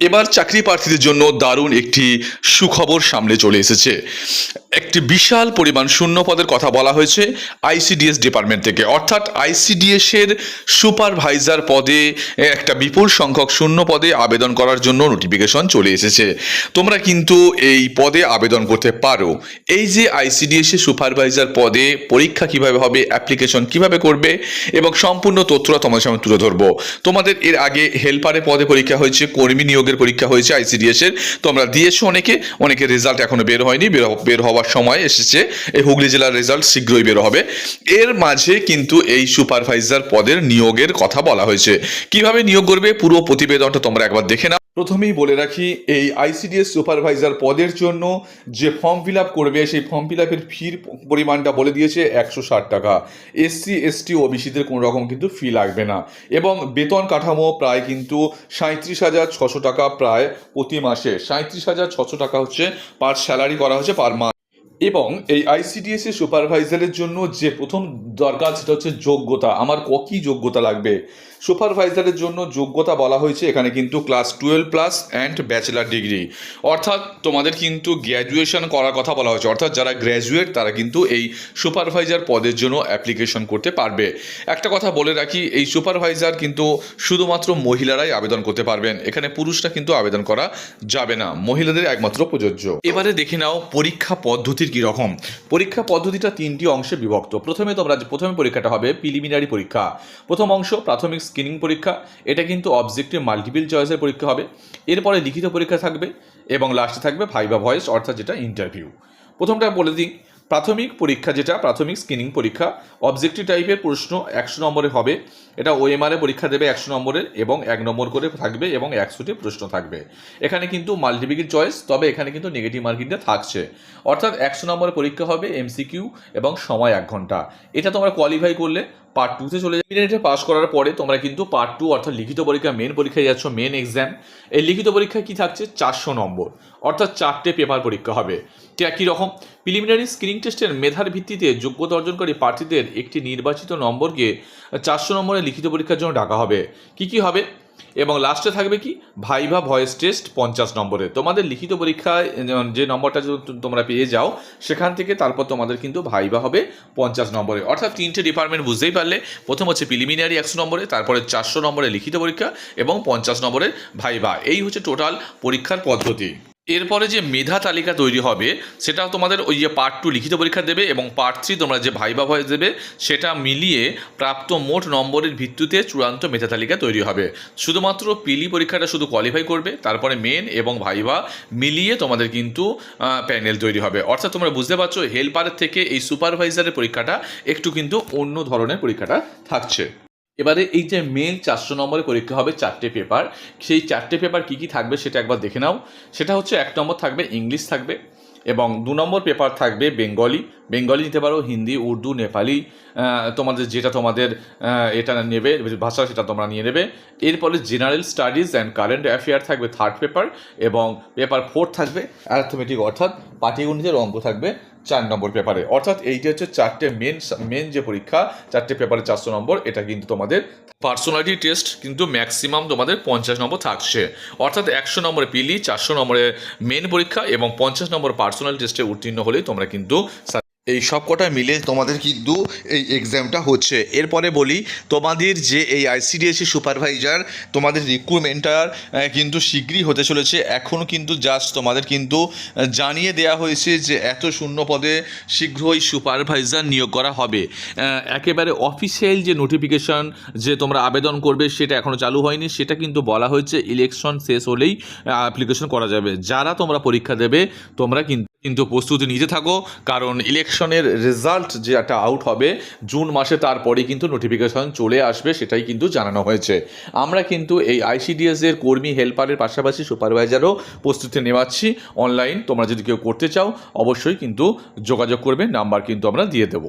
এবার চাকরি প্রার্থীদের জন্য দারুণ একটি সুখবর সামনে চলে এসেছে। একটি বিশাল পরিমাণ শূন্য পদের কথা বলা হয়েছে আইসিডিএস ডিপার্টমেন্ট থেকে। অর্থাৎ আইসিডিএস এর সুপারভাইজার পদে একটা বিপুল সংখ্যক শূন্য পদে আবেদন করার জন্য নোটিফিকেশন চলে এসেছে। তোমরা কিন্তু এই পদে আবেদন করতে পারো। এই যে আইসিডিএস এর সুপারভাইজার পদে পরীক্ষা কীভাবে হবে, অ্যাপ্লিকেশন কীভাবে করবে এবং সম্পূর্ণ তথ্যটা তোমাদের সামনে তুলে ধরবো। তোমাদের এর আগে হেল্পারে পদে পরীক্ষা হয়েছে, কর্মী নিয়োগের পরীক্ষা হয়েছে আইসিডিএস এর। তোমরা দিয়েছ অনেকে অনেকে রেজাল্ট এখনও বের হয়নি, বের বের হওয়ার সময় এসেছে। এই হুগলি জেলার রেজাল্ট শীঘ্রই বের হবে। এর মাঝে কিন্তু এই সুপারভাইজার পদের নিয়োগের কথা বলা হয়েছে। কীভাবে নিয়োগ করবে? পুরো প্রতিবেদনটা তোমরা একবার দেখে প্রথমেই বলে রাখি, এই আইসিডিএস সুপারভাইজার পদের জন্য যে ফর্ম ফিল আপ করবে, সেই ফর্ম ফিল আপের ফির পরিমাণটা বলে দিয়েছে একশো ষাট টাকা। এসসি এসটি ওবিসিদের কোনো রকম কিন্তু ফি লাগবে না। এবং বেতন কাঠামো প্রায় কিন্তু সাঁত্রিশ হাজার ছশো টাকা প্রায় প্রতি মাসে। সাঁত্রিশ হাজার ছশো টাকা হচ্ছে পার স্যালারি করা হচ্ছে পার মাস এবং এই আইসিডিএস এর সুপারভাইজারের জন্য যে প্রথম দরকার সেটা হচ্ছে যোগ্যতা। আমার ক কী যোগ্যতা লাগবে? সুপারভাইজারের জন্য যোগ্যতা বলা হয়েছে এখানে কিন্তু class twelve plus and bachelor degree অর্থাৎ তোমাদের কিন্তু গ্র্যাজুয়েশন করার কথা বলা হয়েছে। অর্থাৎ যারা গ্র্যাজুয়েট তারা কিন্তু এই সুপারভাইজার পদের জন্য অ্যাপ্লিকেশন করতে পারবে। একটা কথা বলে রাখি, এই সুপারভাইজার কিন্তু শুধুমাত্র মহিলারাই আবেদন করতে পারবেন। এখানে পুরুষরা কিন্তু আবেদন করা যাবে না। মহিলাদের একমাত্র প্রযোজ্য। এবারে দেখে নাও পরীক্ষা পদ্ধতির কি রকম? পরীক্ষা পদ্ধতিটা তিনটি অংশে বিভক্ত। প্রথমে তোমরা প্রথমে পরীক্ষাটা হবে প্রিলিমিনারি পরীক্ষা। প্রথম অংশ প্রাথমিক স্ক্রিনিং পরীক্ষা। এটা কিন্তু অবজেক্টিভ মাল্টিপল চয়েসের পরীক্ষা হবে। এরপরে লিখিত পরীক্ষা থাকবে এবং লাস্টে থাকবে ফাইভা ভয়েস অর্থাৎ যেটা ইন্টারভিউ প্রথমটা বলে দিই প্রাথমিক পরীক্ষা যেটা, প্রাথমিক স্ক্রিনিং পরীক্ষা অবজেক্টিভ টাইপের প্রশ্ন একশো নম্বরে হবে। এটা ওএমআরে পরীক্ষা দেবে একশো নম্বরের এবং এক নম্বর করে থাকবে এবং একশোটি প্রশ্ন থাকবে। এখানে কিন্তু মাল্টিপিকেট চয়েস তবে এখানে কিন্তু নেগেটিভ মার্কিংটা থাকছে। অর্থাৎ একশো নম্বরের পরীক্ষা হবে এমসিকিউ এবং সময় এক ঘণ্টা। এটা তোমরা কোয়ালিফাই করলে পার্ট টুতে চলে যাবে। মিনিটে পাস করার পরে তোমরা কিন্তু পার্ট টু অর্থাৎ লিখিত পরীক্ষা মেন পরীক্ষায় যাচ্ছ মেন এক্সাম এই লিখিত পরীক্ষায় কি থাকছে? চারশো নম্বর। অর্থাৎ চারটে পেপার পরীক্ষা হবে। কী রকম প্রিলিমিনারি স্ক্রিনিং টেস্টের মেধার ভিত্তিতে যোগ্যতা অর্জনকারী প্রার্থীদের একটি নির্বাচিত নম্বরকে চারশো নম্বরের লিখিত পরীক্ষার জন্য ডাকা হবে। কি কি হবে? এবং লাস্টে থাকবে কি? ভাইভা ভয়েস টেস্ট পঞ্চাশ নম্বরে। তোমাদের লিখিত পরীক্ষায় যে নম্বরটা তোমরা পেয়ে যাও, সেখান থেকে তারপর তোমাদের কিন্তু ভাইভা হবে পঞ্চাশ নম্বরে। অর্থাৎ তিনটে ডিপার্টমেন্ট বুঝতেই পারলে, প্রথম হচ্ছে প্রিলিমিনারি একশো নম্বরে, তারপরে চারশো নম্বরে লিখিত পরীক্ষা এবং পঞ্চাশ নম্বরের ভাইভা এই হচ্ছে টোটাল পরীক্ষার পদ্ধতি। এরপরে যে মেধা তালিকা তৈরি হবে সেটা তোমাদের ওই যে পার্ট টু লিখিত পরীক্ষা দেবে এবং পার্ট থ্রি তোমরা যে ভাইবা ভয়েস দেবে, সেটা মিলিয়ে প্রাপ্ত মোট নম্বরের ভিত্তিতে চূড়ান্ত মেধা তালিকা তৈরি হবে। শুধুমাত্র পিলি পরীক্ষাটা শুধু কোয়ালিফাই করবে, তারপরে মেন এবং ভাইবা মিলিয়ে তোমাদের কিন্তু প্যানেল তৈরি হবে। অর্থাৎ তোমরা বুঝতে পারছ হেল্পারের থেকে এই সুপারভাইজারের পরীক্ষাটা একটু কিন্তু অন্য ধরনের পরীক্ষাটা থাকছে। এবারে এই যে মেন চারশো নম্বরের পরীক্ষা হবে চারটে পেপার সেই চারটে পেপার কি কি থাকবে সেটা একবার দেখে নাও। সেটা হচ্ছে এক নম্বর থাকবে ইংলিশ থাকবে এবং দু নম্বর পেপার থাকবে বেঙ্গলি বেঙ্গলি নিতে পারো, হিন্দি, উর্দু, নেপালি তোমাদের যেটা তোমাদের এটা নেবে, ভাষা সেটা তোমরা নিয়ে নেবে। এরপরে general studies and current affair থাকবে থার্ড পেপার এবং পেপার ফোর থাকবে অ্যাথমেটিক অর্থাৎ পাটিগণিতের অঙ্ক থাকবে। চার নম্বর পেপারে। অর্থাৎ এইটা হচ্ছে চারটে মেন মেন যে পরীক্ষা, চারটে পেপারে চারশো নম্বর, এটা কিন্তু তোমাদের পার্সোনালিটি টেস্ট কিন্তু ম্যাক্সিমাম তোমাদের পঞ্চাশ নম্বর থাকছে। অর্থাৎ একশো নম্বরে পিলি চারশো নম্বরে মেন পরীক্ষা এবং পঞ্চাশ নম্বর পার্সোনাল টেস্টে উত্তীর্ণ হলেই তোমরা কিন্তু এই সব কটা মিলে তোমাদের কিন্তু এই এক্সামটা হচ্ছে। এরপরে বলি, তোমাদের যে এই আইসিডিএসি সুপারভাইজার তোমাদের রিক্রুটমেন্টটা কিন্তু শীঘ্রই হতে চলেছে। এখনও কিন্তু জাস্ট তোমাদের কিন্তু জানিয়ে দেওয়া হয়েছে যে এত শূন্য পদে শীঘ্রই সুপারভাইজার নিয়োগ করা হবে। একেবারে অফিসিয়াল যে নোটিফিকেশন যে তোমরা আবেদন করবে, সেটা এখনও চালু হয়নি। সেটা কিন্তু বলা হয়েছে ইলেকশন শেষ হলেই অ্যাপ্লিকেশন করা যাবে। যারা তোমরা পরীক্ষা দেবে, তোমরা কিন্তু কিন্তু প্রস্তুতি নিতে থাকো, কারণ ইলেকশনের রেজাল্ট যে একটা আউট হবে, জুন মাসে তারপরেই কিন্তু নোটিফিকেশন চলে আসবে, সেটাই কিন্তু জানানো হয়েছে। আমরা কিন্তু এই আইসিডিএস এর কর্মী হেল্পারের পাশাপাশি সুপারভাইজারও প্রস্তুতি নেওয়াচ্ছি অনলাইন তোমরা যদি কেউ করতে চাও, অবশ্যই কিন্তু যোগাযোগ করবে নাম্বার কিন্তু আমরা দিয়ে দেবো।